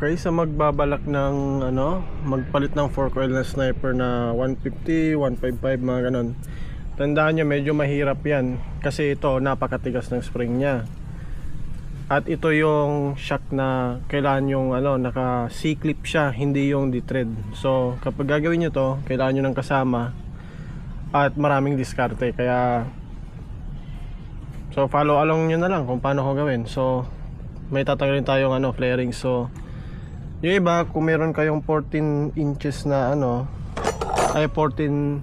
Okay, sa magbabalak ng ano, magpalit ng fork oil na sniper na 150, 155 mga ganon. Tandaan nyo medyo mahirap yan kasi ito napakatigas ng spring niya. At ito yung shock na kailangan yung ano, naka C-clip siya, hindi yung D-thread. So, kapag gagawin nyo to, kailangan nyo ng kasama at maraming diskarte. Kaya, so follow along nyo na lang kung paano ko gawin. So, may tatanggalin tayong ano, flaring. So, yung iba, kung meron kayong 14 inches na ano, ay 14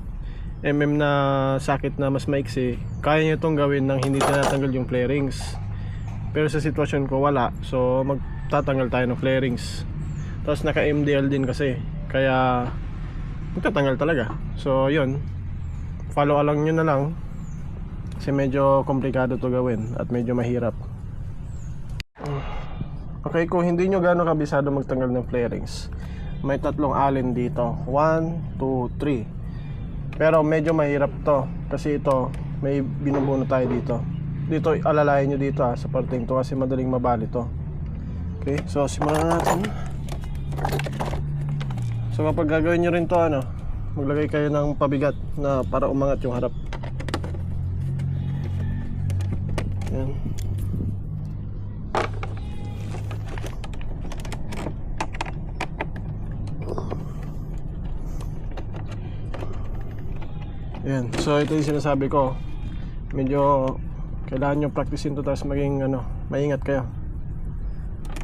mm na sakit na mas maiksi, kaya nyo itong gawin nang hindi tinatanggal yung flarings. Pero sa sitwasyon ko wala, so magtatanggal tayo ng flarings. Tapos naka MDL din kasi, kaya magtatanggal talaga. So yun, follow along nyo na lang. Kasi medyo komplikado to gawin at medyo mahirap. Okay, kung hindi nyo gano'ng kabisado magtanggal ng flarings, may tatlong alin dito. 1, 2, 3. Pero medyo mahirap to kasi ito may binubuno tayo dito. Dito alalayan nyo dito ah, sa parting to kasi madaling mabali to. Okay, so simulan na natin. So kapag gagawin nyo rin to ano, maglagay kayo ng pabigat na para umangat yung harap. Yan. Yan. So ito yung sinasabi ko. Medyo kailangan nyo practicein to tapos maging ano, maingat kayo.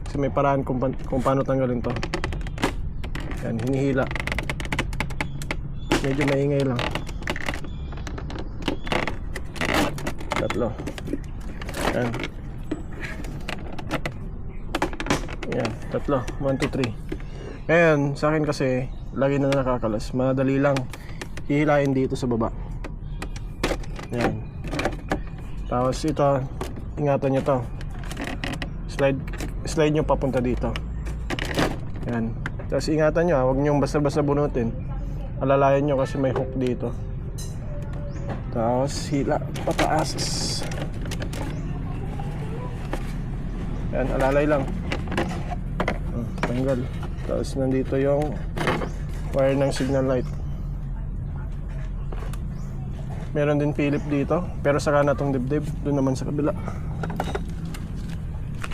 Kasi may paraan kung, pa- kung paano tanggalin to. Yan, hinihila. Medyo maingay lang. Tatlo. Yan. Yan, tatlo. 1, 2, 3. Ngayon, sa akin kasi, lagi na nakakalas. Madali lang hihilain dito sa baba. Yan. Tapos ito, ingatan nyo to. Slide, slide nyo papunta dito. Yan. Tapos ingatan nyo, ha, huwag nyo basta-basta bunutin. Alalayan nyo kasi may hook dito. Tapos hila, pataas. Yan, alalay lang. Oh, tanggal. Tapos nandito yung wire ng signal light. Meron din Philip dito, pero saka na tong dibdib, doon naman sa kabila.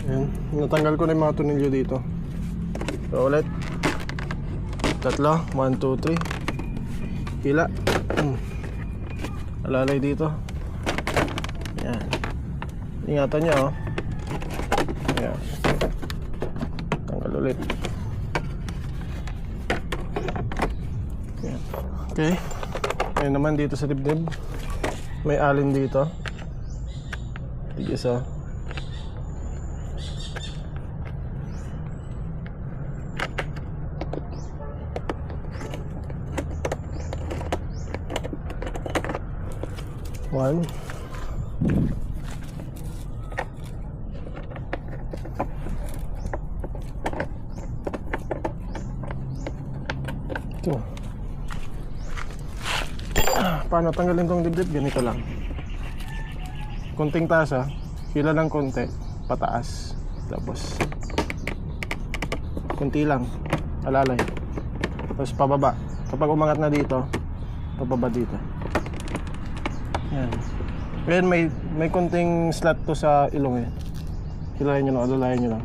Yan, natanggal ko na yung mga tunilyo dito. So ulit. Tatlo, 1, 2, 3. Hila. Hmm. Alalay dito. Yan. Ingatan niya oh. Yan. Tanggal ulit. Yan. Okay. Ngayon naman dito sa dibdib. May alin dito. Tig isa. One. Two. Paano tanggalin tong dibdib? Ganito lang. Konting taas ha. Hila lang konti. Pataas. Tapos. Kunti lang. Alalay. Tapos pababa. Kapag umangat na dito, pababa dito. Yan. Ngayon may, may konting slot to sa ilong eh. Hilahin nyo lang, alalayan nyo lang.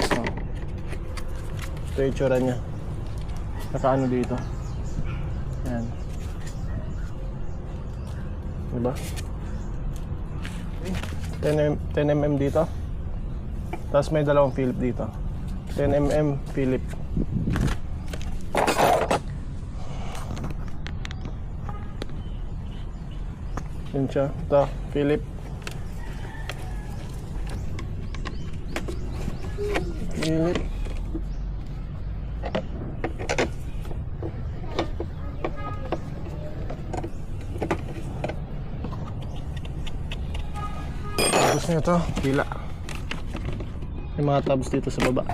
So, ito yung itsura niya. Nakaano dito. Yan. Diba? 10, mm, 10 mm dito. Tapos may dalawang Philip dito. 10 mm Philip. Yun siya. Ito, Philip. Philip. Tapos nyo to, pila. May mga tabs dito sa baba.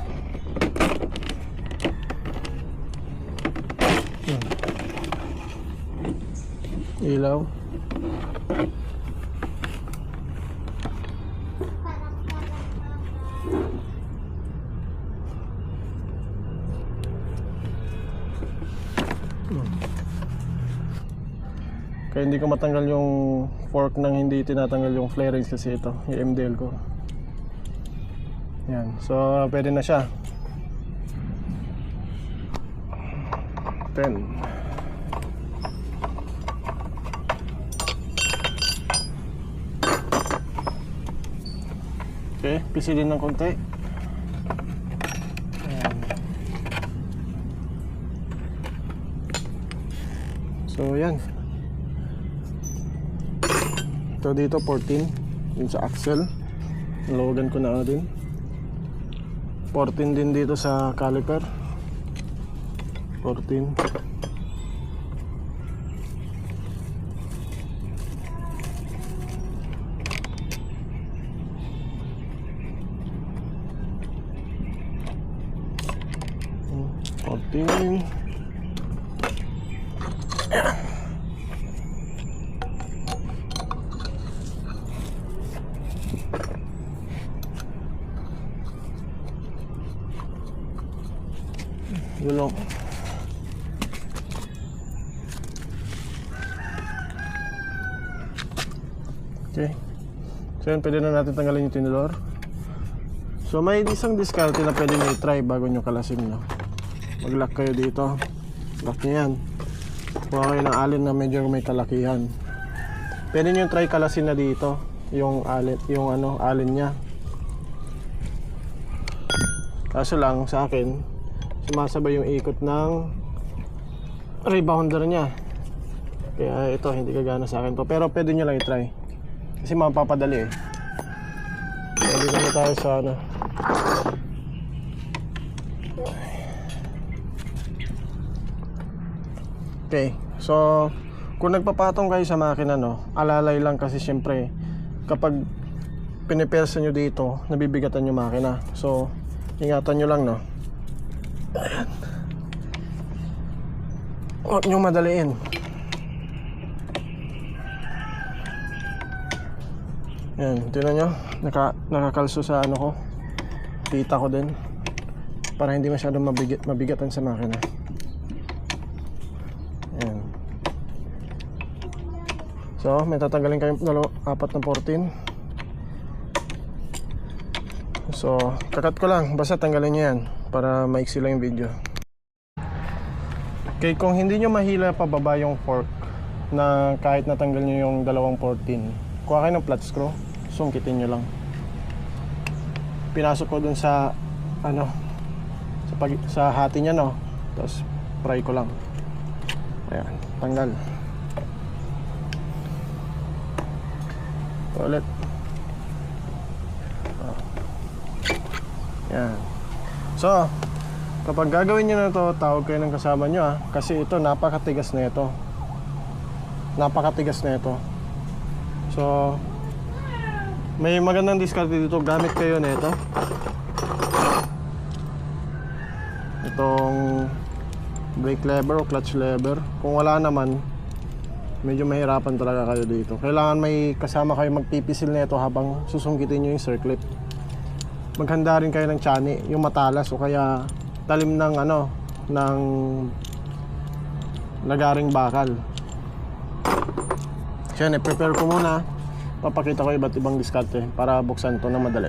Ilaw. Kaya hindi ko matanggal yung fork nang hindi tinatanggal yung flarings kasi ito, yung MDL ko. Yan. So, pwede na siya. 10. Okay, pisilin ng konti. Ayan. So, yan connector dito 14 dun sa axle nalawagan ko na din. 14 din dito sa caliper. 14 14 Okay. So yun, pwede na natin tanggalin yung tinidor. So may isang diskarte na pwede nyo i-try bago nyo kalasin no. Mag-lock kayo dito. Lock nyo yan. Kuha kayo ng alin na medyo may kalakihan. Pwede nyo try kalasin na dito. Yung alin, yung ano, alin niya. Kaso lang sa akin, sumasabay yung ikot ng rebounder niya. Kaya ito, hindi kagana sa akin to. Pero pwede nyo lang i-try. Kasi mapapadali eh. Pwede na tayo sa ano. Okay, so kung nagpapatong kayo sa makina no, alalay lang kasi syempre kapag pinipersa nyo dito, nabibigatan yung makina. So, ingatan nyo lang no. Ayan. Huwag nyo madaliin. Yan, tingnan nyo. Naka, nakakalso sa ano ko. Tita ko din. Para hindi masyadong mabigat, mabigatan sa makina. Yan. So, may tatanggalin kayo dalawa, apat na 14. So, kakat ko lang. Basta tanggalin nyo yan. Para maiksi lang yung video. Okay, kung hindi nyo mahila pababa yung fork na kahit natanggal nyo yung dalawang 14, kuha kayo ng flat screw, sungkitin nyo lang. Pinasok ko dun sa ano sa, pag, sa hati niya no. Tapos pry ko lang. Ayan, tanggal. Ito Ulit. Oh. Yan. So, kapag gagawin nyo na to, tawag kayo ng kasama nyo ah. Kasi ito, napakatigas na ito. Napakatigas na ito. So, may magandang diskarte dito. Gamit kayo nito. Itong brake lever o clutch lever. Kung wala naman, medyo mahirapan talaga kayo dito. Kailangan may kasama kayo magpipisil nito habang susungkitin nyo yung circlip. Maghanda rin kayo ng chani, yung matalas o kaya talim ng ano, ng lagaring bakal. Yan, prepare ko muna. Papakita ko iba't ibang diskarte para buksan to na madali.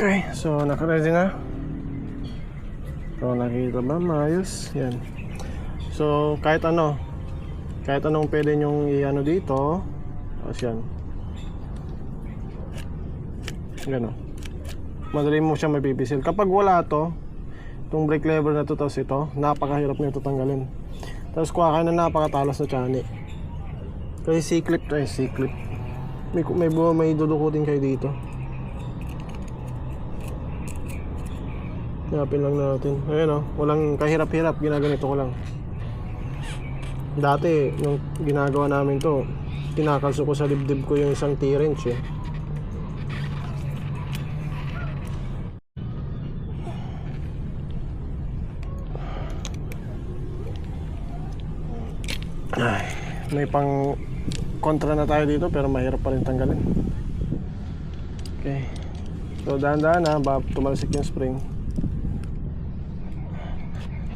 Okay, so naka-ready na. So nakita ba maayos? Yan. So kahit ano, kahit anong pwede nyong i-ano dito, tapos yan. Gano. Madali mo siya mapipisil. Kapag wala to, itong brake lever na to, tapos ito, napakahirap nito tanggalin. Tapos kuha ka na napakatalas na chani. Kasi C-clip eh, C-clip. May, may, may dudukutin kayo dito. Yapin lang natin. Ayan o, walang kahirap-hirap, ginaganito ko lang. Dati, nung ginagawa namin to, tinakalso ko sa dibdib ko yung isang T-wrench eh. Ay. may pang kontra na tayo dito pero mahirap pa rin tanggalin. Okay. So dahan-dahan na ba tumalsik yung spring.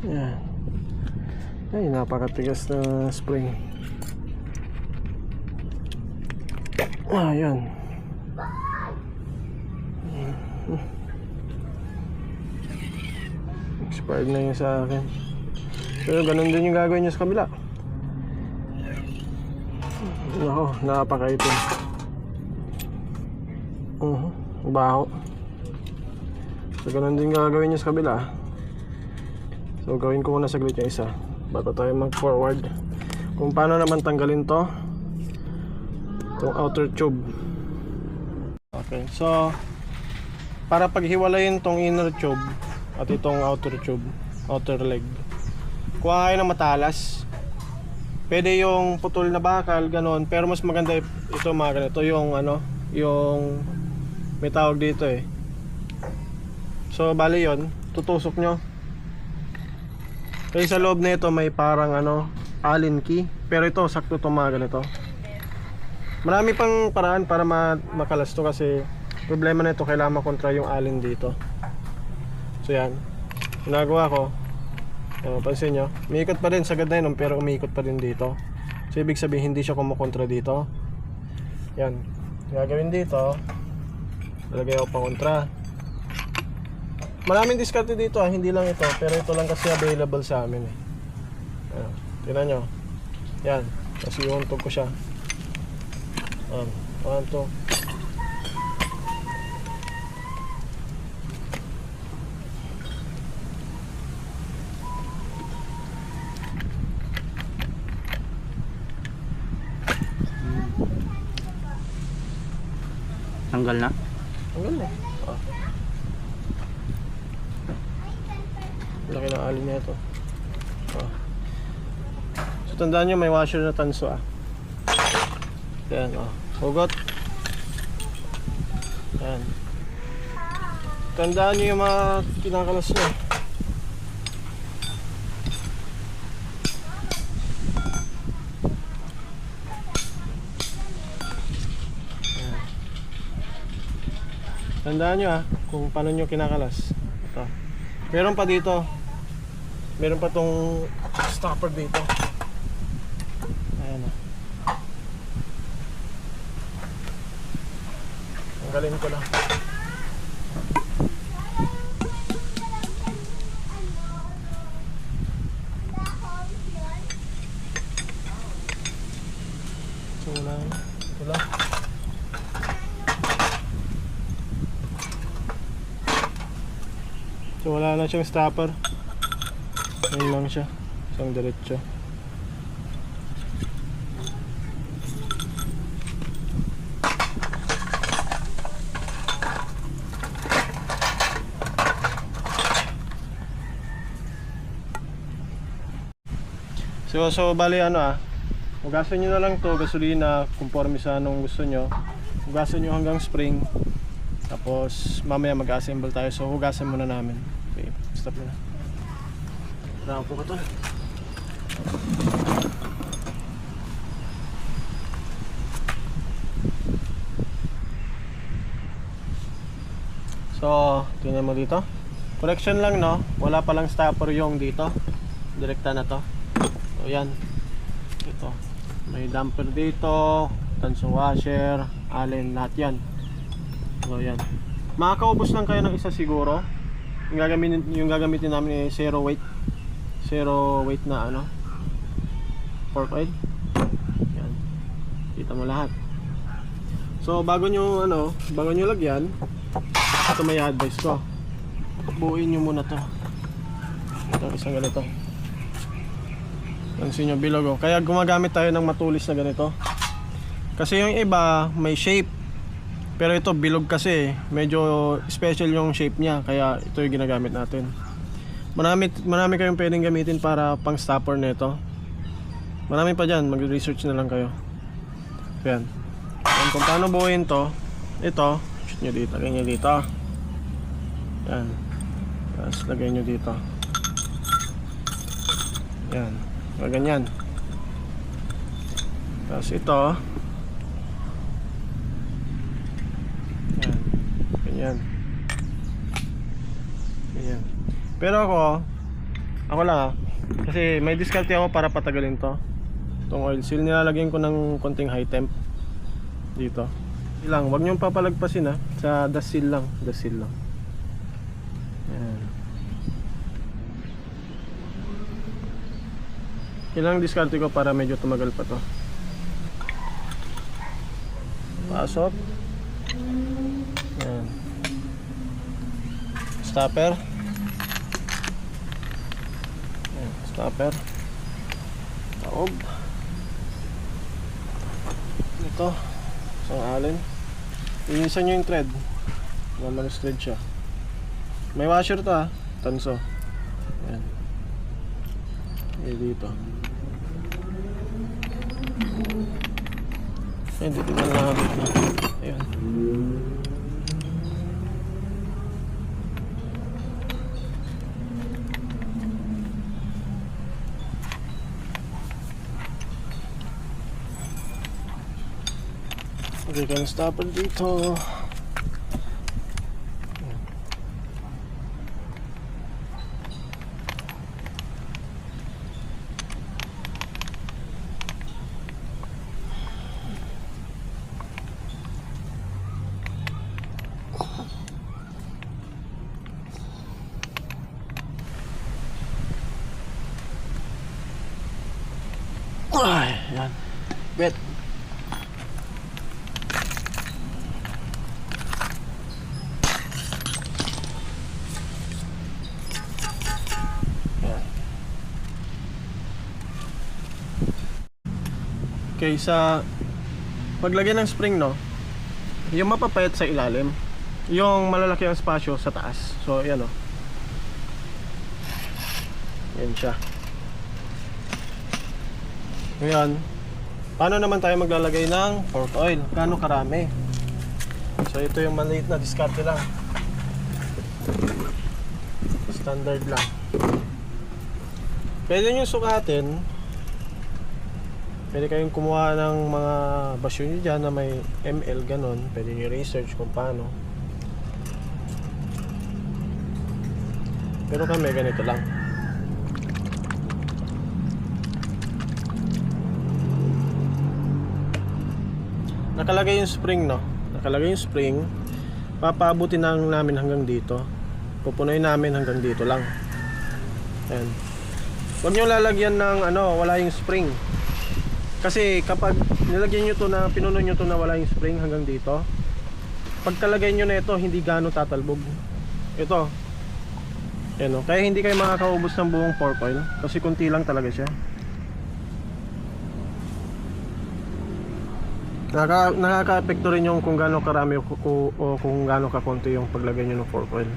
Yan. Ay, napakatigas na spring. Ah, yan. Expired na yun sa akin. Pero ganun din yung gagawin niya sa kabila. Nako, napakaitim. Uh baho. So ganun din gagawin niya sa kabila. So gawin ko muna saglit yung isa bago tayo mag forward kung paano naman tanggalin to itong outer tube. Okay so para paghiwalayin tong inner tube at itong outer tube outer leg kuha kayo ng matalas. Pwede yung putol na bakal ganon pero mas maganda ito mga ganito yung ano yung may tawag dito eh. So bali yon tutusok nyo. Kasi sa loob na ito may parang ano, allen key. Pero ito, sakto to mga ganito. Marami pang paraan para ma makalas to kasi problema na ito, kailangan makontra yung allen dito. So yan. Ginagawa ko. Uh, pansin nyo, umiikot pa rin sa ganda yun, pero umiikot pa rin dito. So ibig sabihin hindi siya kumukontra dito. Yan. Gagawin dito. Lalagay ako pa kontra. Maraming diskarte dito ah, hindi lang ito, pero ito lang kasi available sa amin eh. Ayan, tingnan nyo. Yan, kasi iuntog ko siya. Ayan, one, two. Tanggal na. Ang ganda. Ah. Laki na alin niya ito. Ah. So tandaan nyo may washer na tanso ah. Yan oh. Hugot. Yan. Tandaan nyo yung mga kinakalas nyo. Yan. Tandaan nyo ah, kung paano nyo kinakalas. Ito. Meron pa dito. Meron pa tong stopper dito. Ayan ah. Tanggalin ko lang. Wala. Wala. So wala na siyang stopper. Ayun lang siya. Isang diretso. So, so bali ano ah, hugasan nyo na lang to gasolina conforme sa anong gusto nyo. Hugasan nyo hanggang spring. Tapos mamaya mag-assemble tayo. So hugasan muna namin. Okay, stop na. Kailangan po ko to. So, tingnan mo dito. Correction lang no, wala palang stopper yung dito. Direkta na to. So yan. Ito. May damper dito, tanso washer, allen, lahat yan. So yan. Makakaubos lang kayo ng isa siguro. Yung gagamitin, yung gagamitin namin ay zero weight. Zero weight na ano. Fork oil. Yan. Kita mo lahat. So bago nyo ano, bago nyo lagyan, ito may advice ko. Buuin nyo muna to. Ito isang ganito. Pansin nyo bilog oh. Kaya gumagamit tayo ng matulis na ganito. Kasi yung iba may shape. Pero ito bilog kasi. Medyo special yung shape niya. Kaya ito yung ginagamit natin. Marami, marami kayong pwedeng gamitin para pang stopper nito. Marami pa dyan. Mag-research na lang kayo. Yan. Yan kung paano buuin to. Ito. Shoot nyo dito. Lagay nyo dito. Yan. Tapos lagay nyo dito. Yan. Mga ganyan. Tapos ito. Yan. Ganyan. Ganyan. Pero ako, ako lang ah. Kasi may diskarte ako para patagalin to. Itong oil seal, nilalagyan ko ng konting high temp. Dito. Ilang, wag niyong papalagpasin ah. Sa dust seal lang. Dust seal lang. Yan. Ilang diskarte ko para medyo tumagal pa to. Pasok. Yan. Stopper. Yan, stopper. Taob. Ito. Isang alin. Inisan nyo yung thread. Normal thread siya. May washer to ah. Tanso. Yan. Eh dito. Ay, dito na lang dito. Ayun. Okay, kan stopper dito. Ay, yan. Bet. Okay, sa paglagay ng spring, no, yung mapapayat sa ilalim, yung malalaki ang spasyo sa taas. So, yan, no. Yan siya. Ngayon, paano naman tayo maglalagay ng fork oil? Gaano karami? So ito yung maliit na diskarte lang. Standard lang. Pwede nyo sukatin. Pwede kayong kumuha ng mga basyo nyo dyan na may ML ganon. Pwede nyo research kung paano. Pero kami ganito lang. Nakalagay yung spring no? Nakalagay yung spring. Papaabutin na namin hanggang dito. Pupunoy namin hanggang dito lang. Ayan. huwag nyo lalagyan ng ano wala yung spring. Kasi kapag nilagyan nyo to na pinuno nyo to na wala yung spring hanggang dito pagkalagay nyo na ito hindi gano'ng tatalbog. Ito. Ayan, o. kaya hindi kayo makakaubos ng buong pork oil kasi kunti lang talaga siya Nakaka nakaka-apekto rin yung kung gaano karami o, o, kung gaano kakonti yung paglagay nyo ng fork oil.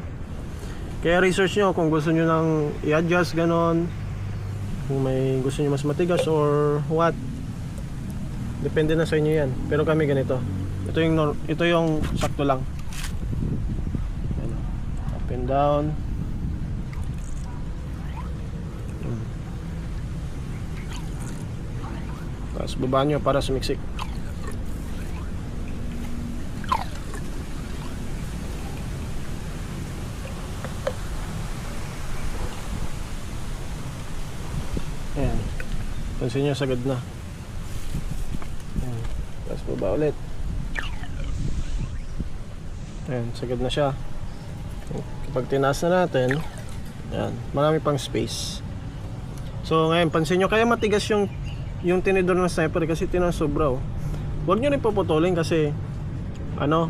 Kaya research nyo kung gusto nyo nang i-adjust ganon. Kung may gusto nyo mas matigas or what. Depende na sa inyo yan. Pero kami ganito. Ito yung ito yung sakto lang. Ayan. Up and down. Hmm. Tapos baba nyo para sumiksik. Ayan. Pansin nyo, sagad na. Ayan. Tapos baba ulit. Ayan, sagad na siya. Kapag tinaas na natin, ayan, marami pang space. So ngayon, pansin nyo, kaya matigas yung yung tinidor ng sniper kasi tinang sobra oh. Huwag nyo rin puputulin kasi ano,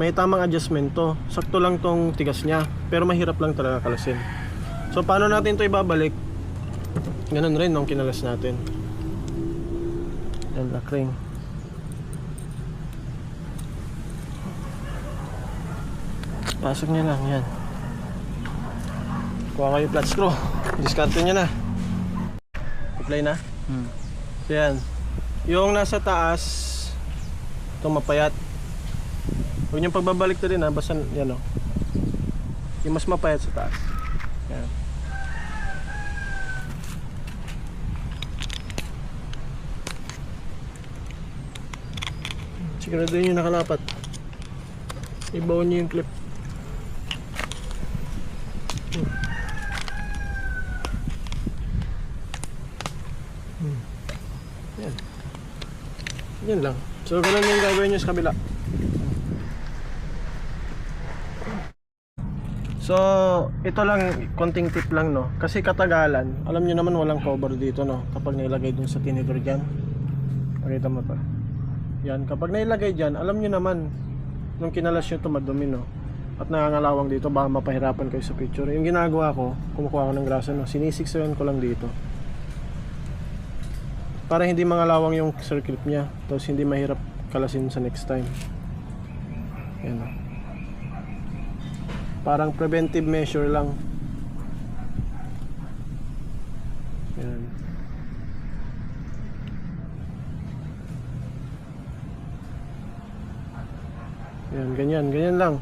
may tamang adjustment to. Sakto lang tong tigas niya, pero mahirap lang talaga kalasin. So paano natin to ibabalik? Ganun rin nung kinalas natin. Yan, lock ring. Pasok niya lang, yan. Kuha kayo flat screw. Diskarte niya na. Apply na. Hmm. So yan. Yung nasa taas, ito mapayat. Huwag niyong pagbabalik to din ha, basta yan o. Yung mas mapayat sa taas. Yan. Sigurado yun yung nakalapat. Ibawan niyo yung clip. Hmm. Hmm. Yan. Yan lang. So, ganun yung gagawin nyo sa kabila. So, ito lang, konting tip lang, no? Kasi katagalan, alam nyo naman walang cover dito, no? Kapag nailagay dun sa tinidor dyan. Pakita mo to. Yan, kapag nailagay dyan, alam nyo naman, nung kinalas nyo ito, madumi, no? At nangangalawang dito, baka mapahirapan kayo sa picture. Yung ginagawa ko, kumukuha ko ng grasa, no? Sinisiksayan ko lang dito. Para hindi mangalawang yung circle niya. Tapos hindi mahirap kalasin sa next time. Yan, no? Parang preventive measure lang. Yan. Yan, ganyan, ganyan lang.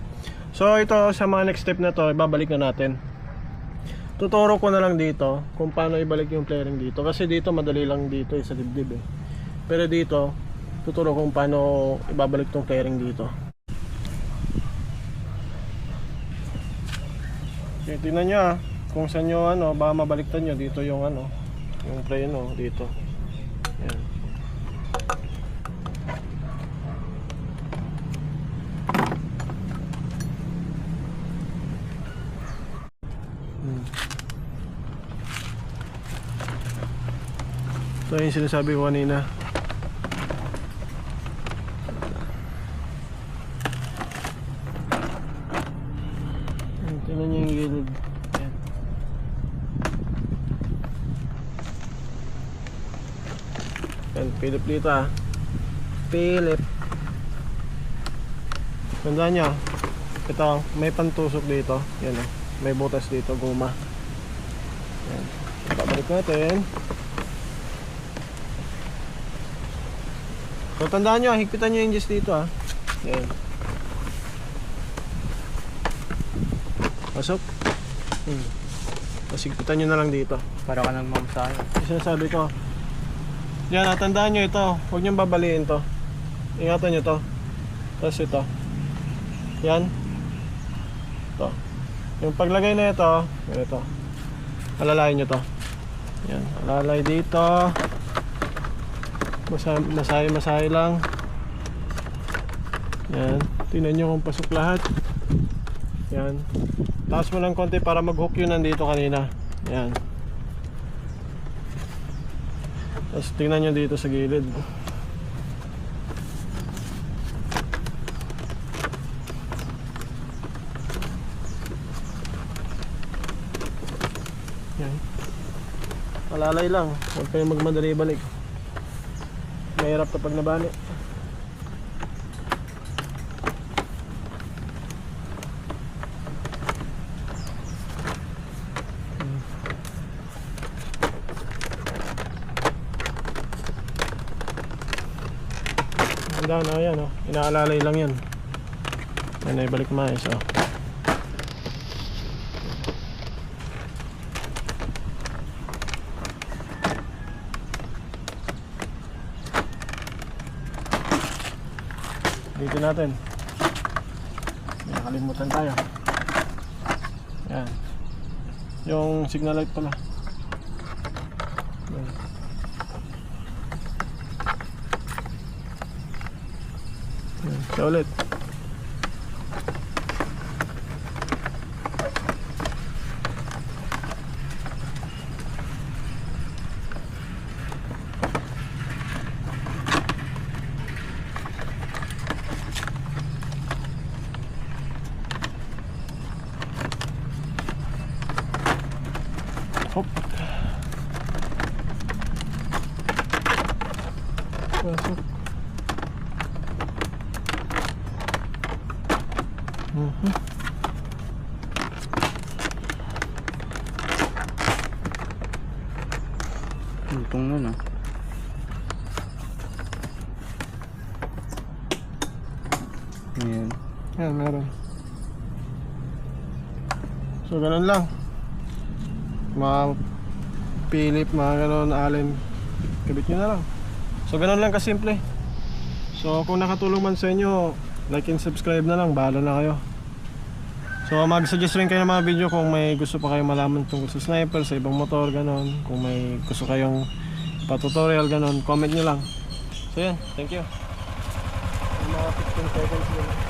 So ito sa mga next step na to, ibabalik na natin. Tuturo ko na lang dito kung paano ibalik yung flaring dito kasi dito madali lang dito eh, sa dibdib eh. Pero dito, tuturo ko kung paano ibabalik tong flaring dito. Okay, tingnan nyo ah, kung saan nyo ano, baka mabaliktad nyo dito yung ano, yung preno dito. Yan. Ito yung sinasabi ko kanina. Yan, Tingnan nyo yung gilid. Yan. Yan, Philip dito ah. Philip. Tandaan nyo. Ito, may pantusok dito. Yan oh. May butas dito, guma. Yan. Babalik natin. So tandaan nyo, higpitan nyo yung hinges dito ah. Yan. Pasok. Hmm. Tapos higpitan nyo na lang dito. Para ka nang mamasahe. Yung sinasabi ko. Yan, ah, tandaan nyo ito. Huwag nyo babaliin to. Ingatan nyo to. Tapos ito. Yan. Ito. Yung paglagay na ito, ito. Alalayin nyo to. Yan. Alalay dito. Masay, masay lang. Yan. Tingnan nyo kung pasok lahat. Yan. Taas mo ng konti para mag-hook yun nandito kanina. Yan. Tapos tingnan nyo dito sa gilid. Yan. Malalay lang. Huwag kayong magmadali balik. Mahirap kapag nabali. Handa na yan oh. Inaalalay lang yan. Yan ibalik maayos oh. Dito natin. Nakalimutan tayo. Yan. Yung signal light pala. Yan. Yan, ulit. Ayan. Yan, meron. So, ganun lang. Mga Philip, mga ganun, Allen. Kabit nyo na lang. So, ganun lang kasimple. So kung nakatulong man sa inyo, like and subscribe na lang, bahala na kayo. So mag-suggest rin kayo ng mga video kung may gusto pa kayong malaman tungkol sa sniper, sa ibang motor, ganon. Kung may gusto kayong pa-tutorial, ganon, comment nyo lang. So yan, thank you. Mga 15 seconds lang.